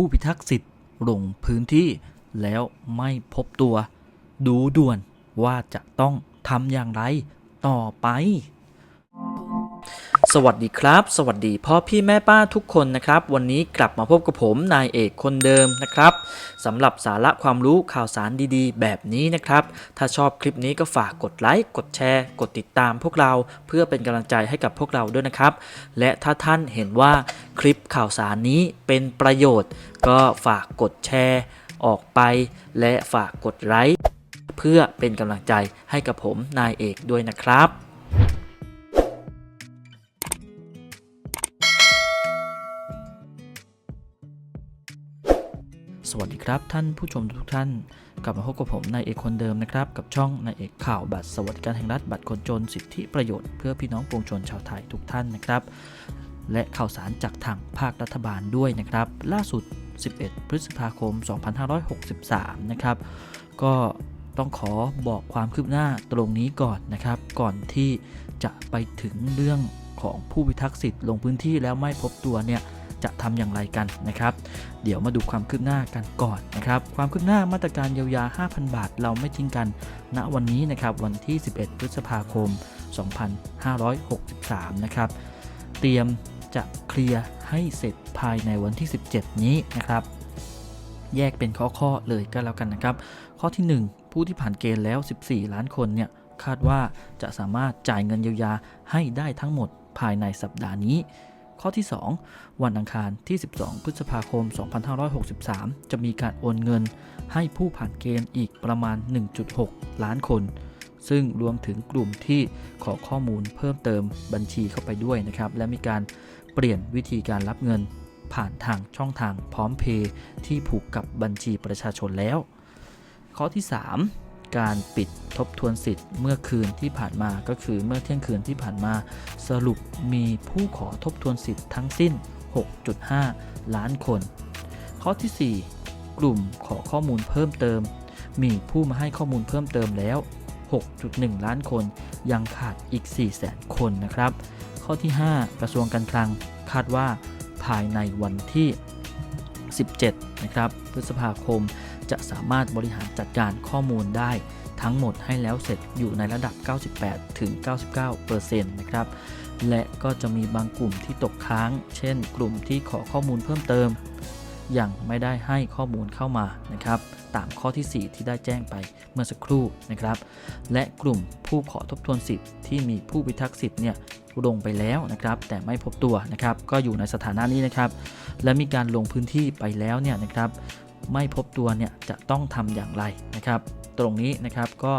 ผู้พิทักษ์สิทธิ์ลงพื้นที่แล้วไม่พบตัว ดูด่วนว่าจะต้องทำอย่างไรต่อไป สวัสดีครับ สวัสดีพ่อพี่แม่ป้าทุกคนนะครับ วันนี้กลับมาพบกับผมนายเอกคนเดิมนะครับสำหรับสาระความรู้ข่าวสารดีๆ แบบนี้นะครับ ถ้าชอบคลิปนี้ก็ฝากกดไลค์กดแชร์ กดติดตามพวกเราเพื่อเป็นกำลังใจให้กับพวกเราด้วยนะครับ และถ้าท่านเห็นว่า คลิปข่าวสารนี้เป็นประโยชน์ ก็ฝากกดแชร์ออกไป และฝากกดไลค์เพื่อเป็นกำลังใจให้กับผมนายเอกด้วยนะครับสวัสดีครับท่านผู้ชมทุกท่าน กลับมาพบกับผมนายเอกคนเดิมนะครับ กับช่องนายเอกข่าวบัตรสวัสดิการแห่งรัฐบัตรคนจนสิทธิประโยชน์เพื่อพี่น้องปวงชนชาวไทยทุกท่านนะครับ และข่าวสารจากทางภาครัฐบาลด้วยนะครับ ล่าสุด 11 พฤษภาคม 2563 นะครับ ก็ต้องขอบอกความคืบหน้าตรงนี้ก่อนนะครับ ก่อนที่จะไปถึงเรื่องของผู้พิทักษ์สิทธิ์ลงพื้นที่แล้วไม่พบตัวเนี่ยจะทำอย่างไรกันนะครับ เดี๋ยวมาดูความคืบหน้ากันก่อนนะครับ ความคืบหน้ามาตรการเยียวยา 5,000 บาท เราไม่ทิ้งกัน ณ วันนี้นะครับ วันที่ 11 พฤษภาคม 2563 นะครับ เตรียม จะเคลียร์ให้เสร็จภายในวันที่ 17 นี้นะครับ แยกเป็นข้อๆเลยก็แล้วกันนะครับ ข้อที่ 1 ผู้ที่ผ่านเกณฑ์แล้ว 14 ล้านคนเนี่ยคาดว่าจะสามารถจ่ายเงินเยียวยาให้ได้ทั้งหมดภายในสัปดาห์นี้ ข้อที่ 2 วันอังคารที่ 12 พฤษภาคม 2563 จะมีการโอนเงินให้ผู้ผ่านเกณฑ์อีกประมาณ 1.6 ล้านคน ซึ่งรวมถึงกลุ่มที่ขอข้อมูลเพิ่มเติมบัญชีเข้าไปด้วยนะครับ และมีการ เปลี่ยนวิธีการรับเงิน ผ่านทางช่องทางพร้อมเพย์ที่ผูกกับบัญชีประชาชนแล้ว ข้อที่ 3 การปิดทบทวนสิทธิ์เมื่อคืนที่ผ่านมาก็คือเมื่อเที่ยงคืนที่ผ่านมา สรุปมีผู้ขอทบทวนสิทธิ์ทั้งสิ้น 6.5 ล้านคน ข้อที่ 4 กลุ่มขอข้อมูลเพิ่มเติม มีผู้มาให้ข้อมูลเพิ่มเติมแล้ว 6.1 ล้านคน ยังขาดอีก 400,000 คนนะครับ ข้อที่ 5 กระทรวงการคลัง คาดว่าภายในวันที่ 17 นะครับ พฤษภาคมจะสามารถบริหารจัดการข้อมูลได้ทั้งหมดให้แล้วเสร็จอยู่ในระดับ 98 ถึง 99%นะครับ และก็จะมีบางกลุ่มที่ตกค้าง เช่น กลุ่มที่ขอข้อมูลเพิ่มเติม ยังไม่ได้ให้ข้อมูลเข้ามานะครับตามข้อที่ 4 ที่ได้แจ้งไปเมื่อสักครู่นะครับ และกลุ่มผู้ขอทบทวนสิทธิ์ที่มีผู้พิทักษ์สิทธิ์เนี่ยลงไปแล้วนะครับ แต่ไม่พบตัวนะครับ ก็อยู่ในสถานะนี้นะครับ และมีการลงพื้นที่ไปแล้วเนี่ยนะครับ ไม่พบตัวเนี่ยจะต้องทำอย่างไรนะครับตรงนี้นะครับก็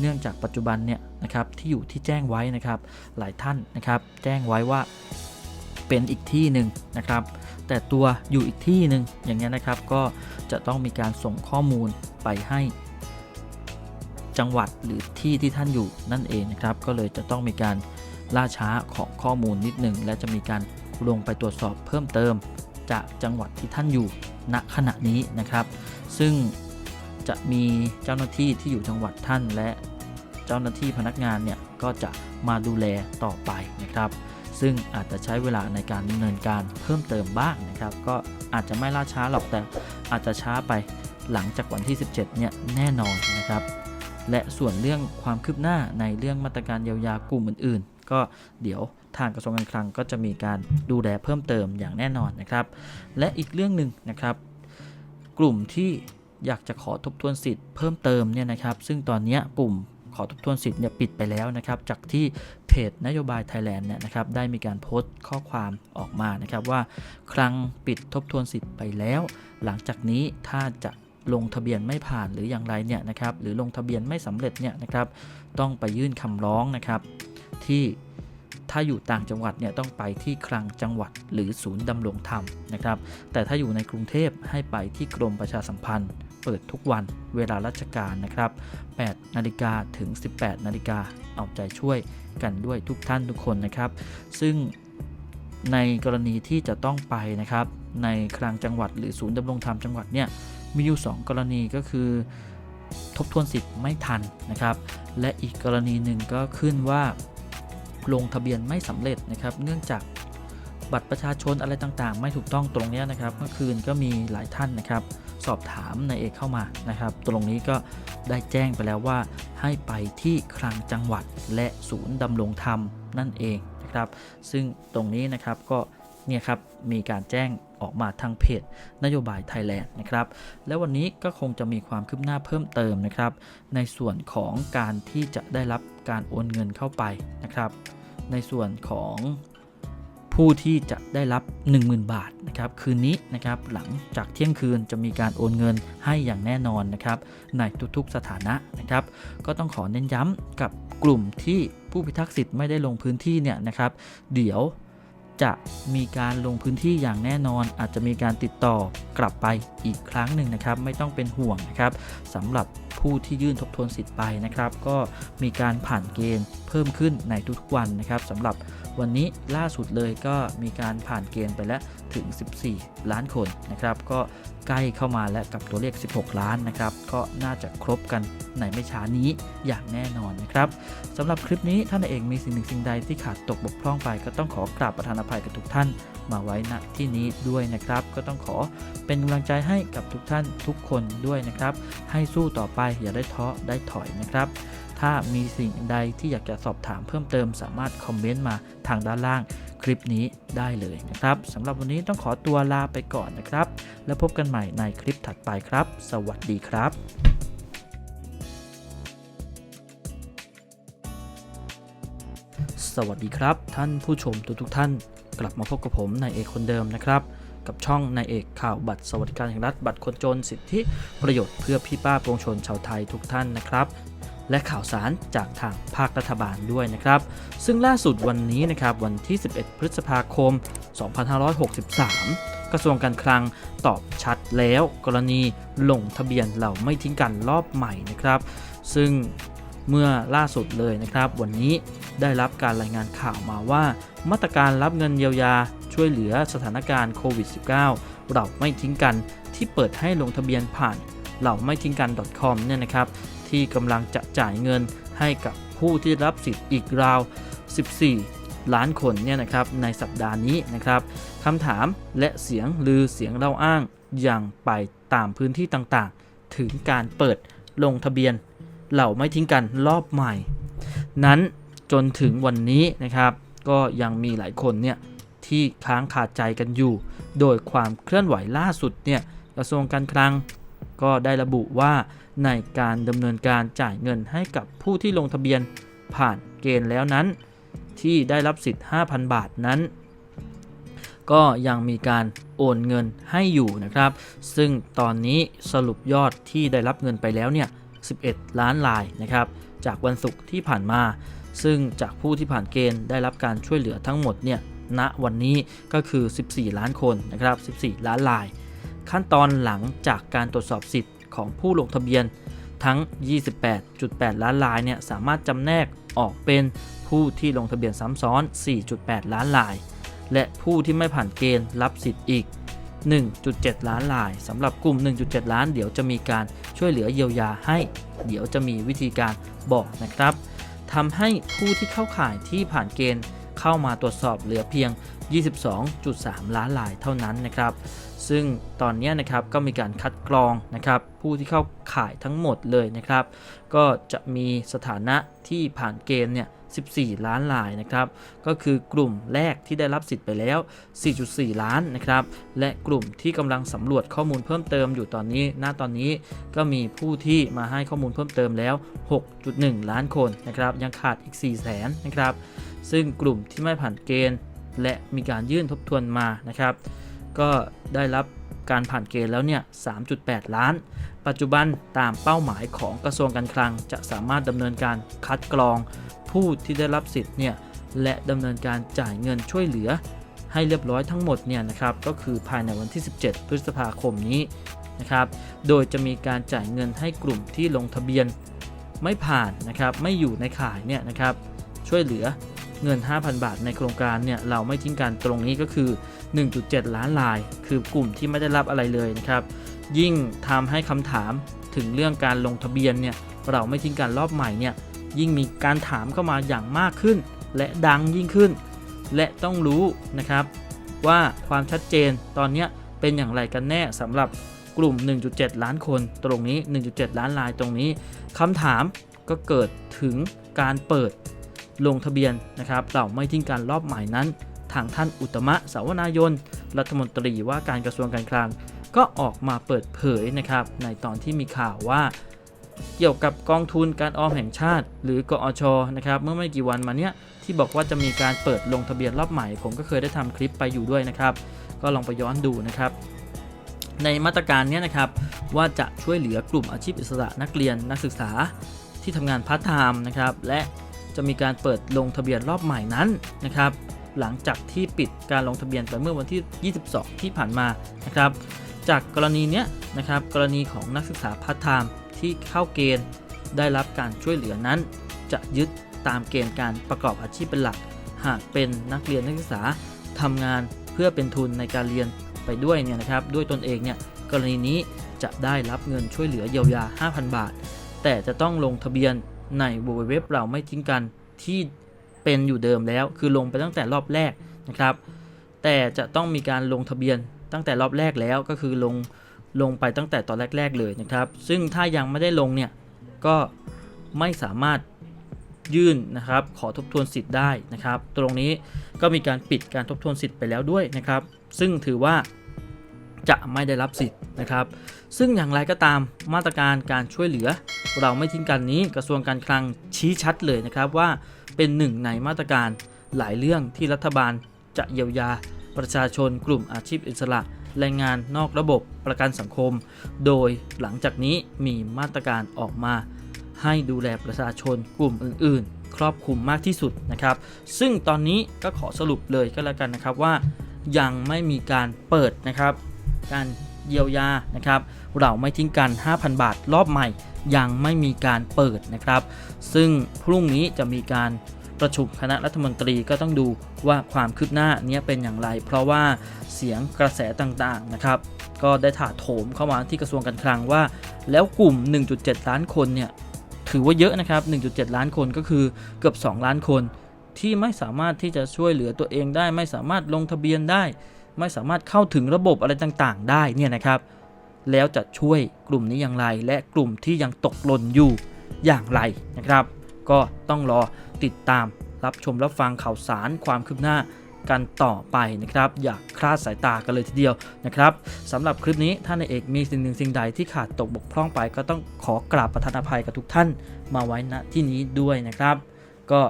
เนื่องจากปัจจุบันเนี่ยนะครับที่อยู่ที่แจ้งไว้นะครับ หลายท่านนะครับ แจ้งไว้ว่า เป็นอีกที่หนึ่งนะครับ แต่ตัวอยู่อีกที่หนึ่งอย่างเงี้ยนะครับก็จะต้องมีการส่งข้อมูลไปให้จังหวัดหรือที่ที่ท่านอยู่นั่นเองนะครับ ก็เลยจะต้องมีการล่าช้าของข้อมูลนิดหนึ่งและจะมีการลงไปตรวจสอบเพิ่มเติม จากจังหวัดที่ท่านอยู่ณขณะนี้นะครับ ซึ่งจะมีเจ้าหน้าที่ที่อยู่จังหวัดท่านและเจ้าหน้าที่พนักงานเนี่ยก็จะมาดูแลต่อไปนะครับ ซึ่งอาจจะใช้เวลาในการดำเนินการเพิ่มเติมบ้างนะครับ ก็อาจจะไม่ล่าช้าหรอกแต่อาจจะช้าไปหลังจากวันที่ 17 เนี่ยแน่นอนนะครับ และส่วนเรื่องความคืบหน้าในเรื่องมาตรการเยียวยากลุ่มอื่น ๆ ก็เดี๋ยวทางกระทรวงการคลังก็จะมีการดูแลเพิ่มเติมอย่างแน่นอนนะครับ และอีกเรื่องหนึ่งนะครับ กลุ่มที่อยากจะขอทบทวนสิทธิ์เพิ่มเติมเนี่ยนะครับ ซึ่งตอนนี้กลุ่มขอทบทวนสิทธิ์เนี่ยปิดไปแล้วนะครับ จากที่ เพจนโยบายไทยแลนด์เนี่ยนะครับได้มีการโพสต์ข้อความออกมานะครับว่าครั้งปิดทบทวนสิทธิ์ไปแล้ว หลังจากนี้ถ้าจะลงทะเบียนไม่ผ่านหรืออย่างไรเนี่ยนะครับหรือลงทะเบียนไม่สำเร็จเนี่ยนะครับต้องไปยื่นคำร้องนะครับที่ถ้าอยู่ต่างจังหวัดเนี่ยต้องไปที่คลังจังหวัดหรือศูนย์ดำรงธรรมนะครับแต่ถ้าอยู่ในกรุงเทพให้ไปที่กรมประชาสัมพันธ์ เปิดทุกวันเวลาราชการนะครับ 8 นาฬิกาถึง 18 นาฬิกาเอาใจช่วยกันด้วยทุกท่านทุกคนนะครับ ซึ่งในกรณีที่จะต้องไปนะครับ ในคลังจังหวัดหรือศูนย์ดำรงธรรมจังหวัดเนี่ยมีอยู่ 2 กรณีก็คือทบทวนสิทธิ์ไม่ทันนะครับ และอีกกรณีหนึ่งก็ขึ้นว่าลงทะเบียนไม่สำเร็จนะครับ เนื่องจากบัตรประชาชนอะไรต่างๆ ไม่ถูกต้องตรงเนี้ยนะครับ เมื่อคืนก็มีหลายท่านนะครับ สอบถามนายเอกเข้ามานะครับ ตรงนี้ก็ได้แจ้งไปแล้วว่า ให้ไปที่คลังจังหวัดและศูนย์ดำรงธรรมนั่นเองนะครับ ซึ่งตรงนี้นะครับก็เนี่ยครับมีการแจ้งออกมาทางเพจนโยบายไทยแลนด์นะครับ และวันนี้ก็คงจะมีความคืบหน้าเพิ่มเติมนะครับ ในส่วนของการที่จะได้รับการโอนเงินเข้าไปนะครับ ในส่วนของผู้ที่จะ ได้รับ 10,000 บาทนะครับคืนนี้นะครับหลังจากเที่ยงคืนจะมีการโอนเงินให้อย่างแน่นอนนะครับในทุกๆสถานะนะครับ ก็ต้องขอเน้นย้ำกับกลุ่มที่ผู้พิทักษ์สิทธิ์ไม่ได้ลงพื้นที่เนี่ยนะครับเดี๋ยวจะมีการลงพื้นที่อย่างแน่นอน อาจจะมีการติดต่อกลับไปอีกครั้งหนึ่งนะครับ ไม่ต้องเป็นห่วงนะครับสำหรับผู้ที่ยื่นทบทวนสิทธิ์ไปนะครับ ก็มีการผ่านเกณฑ์เพิ่มขึ้นในทุกๆวันนะครับสำหรับ วันนี้ล่าสุดเลยก็มีการผ่านเกณฑ์ไปแล้วถึง 14 ล้านคนนะครับ ก็ใกล้เข้ามาแล้วกับตัวเลข 16 ล้านนะครับ ก็น่าจะครบกันในไม่ช้านี้อย่างแน่นอนนะครับสำหรับคลิปนี้ท่านเองมีสิ่งหนึ่งสิ่งใดที่ขาดตกบกพร่องไป ก็ต้องขอกราบประธานอภัยกับทุกท่านมาไว้ณที่นี้ด้วยนะครับ ก็ต้องขอเป็นกำลังใจให้กับทุกท่านทุกคนด้วยนะครับ ให้สู้ต่อไปอย่าได้ท้อได้ถอยนะครับ ถ้ามีสิ่งใดที่อยากจะสอบถามเพิ่มเติมสามารถคอมเมนต์มาทางด้านล่างคลิปนี้ได้เลยนะครับสำหรับวันนี้ต้องขอตัวลาไปก่อนนะครับ แล้วพบกันใหม่ในคลิปถัดไปครับ สวัสดีครับสวัสดีครับ ท่านผู้ชมทุกทท่าน กลับมาพบกับผมนายเอกคนเดิมนะครับ กับช่องนายเอกข่าวบัตรสวัสดิการแห่งรัฐบัตรคนจนสิทธิประโยชน์เพื่อพี่ป้าปวงชนชาวไทยทุกท่านนะครับ และข่าวสารจากทางภาครัฐบาลด้วยนะครับ ซึ่งล่าสุดวันนี้นะครับวันที่ 11 พฤษภาคม 2563กระทรวงการคลังตอบชัดแล้วกรณีลงทะเบียนเราไม่ทิ้งกันรอบใหม่นะครับ ซึ่งเมื่อล่าสุดเลยนะครับ วันนี้ได้รับการรายงานข่าวมาว่า มาตรการรับเงินเยียวยาช่วยเหลือสถานการณ์โควิด -19 เราไม่ทิ้งกันที่เปิดให้ลงทะเบียนผ่านเราไม่ทิ้งกัน .com เนี่ยนะครับ ที่กำลังจะจ่ายเงินให้กับผู้ที่รับสิทธิ์อีกราว 14 ล้านคนเนี่ยนะครับในสัปดาห์นี้นะครับคำถามและเสียงลือเสียงเล่าอ้างยังไปตามพื้นที่ต่างๆ ถึงการเปิดลงทะเบียน เหล่าไม่ทิ้งกันรอบใหม่ นั้นจนถึงวันนี้นะครับก็ยังมีหลายคนเนี่ยที่ค้างคาใจกันอยู่ โดยความเคลื่อนไหวล่าสุดเนี่ยกระทรวงการคลังก็ได้ระบุว่า ในการดำเนินการจ่ายเงินให้กับผู้ที่ลงทะเบียนผ่านเกณฑ์แล้วนั้น ที่ได้รับสิทธิ์ 5,000 บาทนั้น ก็ยังมีการโอนเงินให้อยู่นะครับ ซึ่งตอนนี้สรุปยอดที่ได้รับเงินไปแล้วเนี่ย 11 ล้านลายนะครับ จากวันศุกร์ที่ผ่านมา ซึ่งจากผู้ที่ผ่านเกณฑ์ได้รับการช่วยเหลือทั้งหมดเนี่ยณวันนี้ก็คือ 14 ล้านคนนะครับ 14 ล้านลาย ขั้นตอนหลังจากการตรวจสอบสิทธิ์ ของผู้ลงทะเบียนทั้ง 28.8 ล้านลายเนี่ยสามารถจำแนกออกเป็นผู้ที่ลงทะเบียนซ้ำซ้อน 4.8 ล้านลาย และผู้ที่ไม่ผ่านเกณฑ์รับสิทธิ์อีก 1.7 ล้านลายสำหรับกลุ่ม 1.7 ล้าน เดี๋ยวจะมีการช่วยเหลือเยียวยาให้ เดี๋ยวจะมีวิธีการบอกนะครับทำให้ผู้ที่เข้าข่ายที่ผ่านเกณฑ์เข้ามาตรวจสอบเหลือเพียง 22.3 ล้านลายเท่านั้นนะครับ ซึ่งตอนนี้นะครับก็มีการคัดกรองนะครับผู้ที่เข้าข่ายทั้งหมดเลยนะครับ ก็จะมีสถานะที่ผ่านเกณฑ์เนี่ย14 ล้านลายนะครับ ก็คือกลุ่มแรกที่ได้รับสิทธิ์ไปแล้ว 4.4 ล้านนะครับ และกลุ่มที่กำลังสำรวจข้อมูลเพิ่มเติมอยู่ตอนนี้ ณ ตอนนี้ก็มีผู้ที่มาให้ข้อมูลเพิ่มเติมแล้ว 6.1 ล้านคนนะครับ ยังขาดอีก4แสนนะครับ ซึ่งกลุ่มที่ไม่ผ่านเกณฑ์ และมีการยื่นทบทวนมานะครับ ก็ได้รับการผ่านเกณฑ์แล้วเนี่ย 3.8 ล้าน ปัจจุบันตามเป้าหมายของกระทรวงการคลัง จะสามารถดำเนินการคัดกรองผู้ที่ได้รับสิทธิ์เนี่ย และดำเนินการจ่ายเงินช่วยเหลือ ให้เรียบร้อยทั้งหมดเนี่ยนะครับ ก็คือภายในวันที่ 17 พฤษภาคมนี้นะครับ โดยจะมีการจ่ายเงินให้กลุ่มที่ลงทะเบียนไม่ผ่านนะครับ ไม่อยู่ในข่ายเนี่ยนะครับ ช่วยเหลือ เงิน 5,000 บาทในโครงการเนี่ยเราไม่ทิ้งกันตรงนี้ก็คือ 1.7 ล้านลาย คือกลุ่มที่ไม่ได้รับอะไรเลยนะครับยิ่งทำให้คำถามถึงเรื่องการลงทะเบียนเนี่ยเราไม่ทิ้งกันรอบใหม่เนี่ยยิ่งมีการถามเข้ามาอย่างมากขึ้น และดังยิ่งขึ้น และต้องรู้นะครับ ว่าความชัดเจนตอนนี้เป็นอย่างไรกันแน่สำหรับกลุ่ม 1.7 ล้านคนตรงนี้ 1.7 ล้านรายตรงนี้คำถามก็เกิดถึงการเปิด ลงทะเบียนนะครับเราไม่ทิ้งการรอบใหม่นั้น ทางท่านอุตมะสาวนายน รัฐมนตรีว่าการกระทรวงการคลัง ก็ออกมาเปิดเผยนะครับ ในตอนที่มีข่าวว่า เกี่ยวกับกองทุนการออมแห่งชาติ หรือกอชนะครับ เมื่อไม่กี่วันมาเนี้ยที่บอกว่าจะมีการเปิดลงทะเบียนรอบใหม่ ผมก็เคยได้ทำคลิปไปอยู่ด้วยนะครับ ก็ลองไปย้อนดูนะครับในมาตรการนี้นะครับว่าจะช่วยเหลือกลุ่มอาชีพอิสระนักเรียนนักศึกษาที่ทำงานพาร์ทไทม์นะครับและ จะมีการเปิดลงทะเบียนรอบใหม่นั้นนะครับหลังจากที่ปิดการลงทะเบียนไปเมื่อวันที่ 22 ที่ผ่านมานะครับจากกรณีเนี้ยนะครับกรณีของนักศึกษาพาร์ทไทม์ที่เข้าเกณฑ์ได้รับการช่วยเหลือนั้น จะยึดตามเกณฑ์การประกอบอาชีพเป็นหลัก หากเป็นนักเรียนนักศึกษาทำงานเพื่อเป็นทุนในการเรียนไปด้วยเนี่ยนะครับด้วยตนเองเนี่ยกรณีนี้จะได้รับเงินช่วยเหลือเยียวยา 5,000 บาท แต่จะต้องลงทะเบียน ใน www เราไม่ทิ้งกันที่เป็นอยู่เดิมแล้ว คือลงไปตั้งแต่รอบแรกนะครับ แต่จะต้องมีการลงทะเบียนตั้งแต่รอบแรกแล้วก็คือลงลงไปตั้งแต่ตอนแรก ๆ เลยนะครับ ซึ่งถ้ายังไม่ได้ลงเนี่ยก็ไม่สามารถยื่นนะครับ ขอทบทวนสิทธิ์ได้นะครับ ตรงนี้ก็มีการปิดการทบทวนสิทธิ์ไปแล้วด้วยนะครับ ซึ่งถือว่า จะไม่ได้รับสิทธิ์นะครับ ซึ่งอย่างไรก็ตามมาตรการการช่วยเหลือ เราไม่ทิ้งกันนี้กระทรวงการคลังชี้ชัดเลยนะครับว่าเป็นหนึ่งในมาตรการหลายเรื่องที่รัฐบาลจะเยียวยาประชาชนกลุ่มอาชีพอิสระแรงงานนอกระบบประกันสังคม โดยหลังจากนี้มีมาตรการออกมา ให้ดูแลประชาชนกลุ่มอื่น ๆ ครอบคลุมมากที่สุดนะครับ ซึ่งตอนนี้ก็ขอสรุปเลยก็แล้วกันนะครับว่า ยังไม่มีการเปิดนะครับ การเยียวยานะครับ เราไม่ทิ้งกัน 5,000 บาทรอบใหม่ ยังไม่มีการเปิดนะครับ ซึ่งพรุ่งนี้จะมีการประชุมคณะรัฐมนตรีก็ต้องดูว่าความคืบหน้านี้เป็นอย่างไร เพราะว่าเสียงกระแสต่างๆนะครับ ก็ได้ถาโถมเข้ามาที่กระทรวงการคลังว่า แล้วกลุ่ม 1.7 ล้านคนเนี่ยถือว่าเยอะนะครับ 1.7 ล้านคนก็คือเกือบ 2 ล้านคน ที่ไม่สามารถที่จะช่วยเหลือตัวเองได้ ไม่สามารถลงทะเบียนได้ ไม่สามารถเข้าถึงระบบอะไรต่างๆ ได้เนี่ยนะครับ แล้วจะช่วยกลุ่มนี้อย่างไร และกลุ่มที่ยังตกหล่นอยู่อย่างไรนะครับ ก็ต้องรอติดตามรับชมรับฟังข่าวสารความคืบหน้ากันต่อไปนะครับ อย่าคลาดสายตากันเลยทีเดียวนะครับสำหรับคลิปนี้ท่านนายเอกมีสิ่งหนึ่งสิ่งใดที่ขาดตกบกพร่องไป ก็ต้องขอกราบประทานอภัยกับทุกท่านมาไว้ณที่นี้ด้วยนะครับ ก็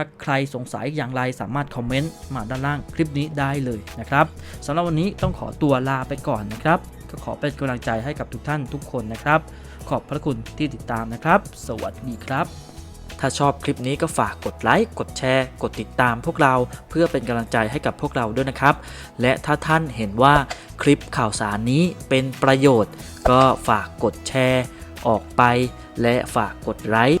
ถ้าใครสงสัยอย่างไรสามารถคอมเมนต์มาด้านล่างคลิปนี้ได้เลยนะครับสำหรับวันนี้ต้องขอตัวลาไปก่อนนะครับก็ขอเป็นกำลังใจให้กับทุกท่านทุกคนนะครับ ขอบพระคุณที่ติดตามนะครับ สวัสดีครับ ถ้าชอบคลิปนี้ก็ฝากกดไลค์กดแชร์ กดติดตามพวกเราเพื่อเป็นกำลังใจให้กับพวกเราด้วยนะครับ และถ้าท่านเห็นว่าคลิปข่าวสารนี้เป็นประโยชน์ ก็ฝากกดแชร์ ออกไป และฝากกดไลค์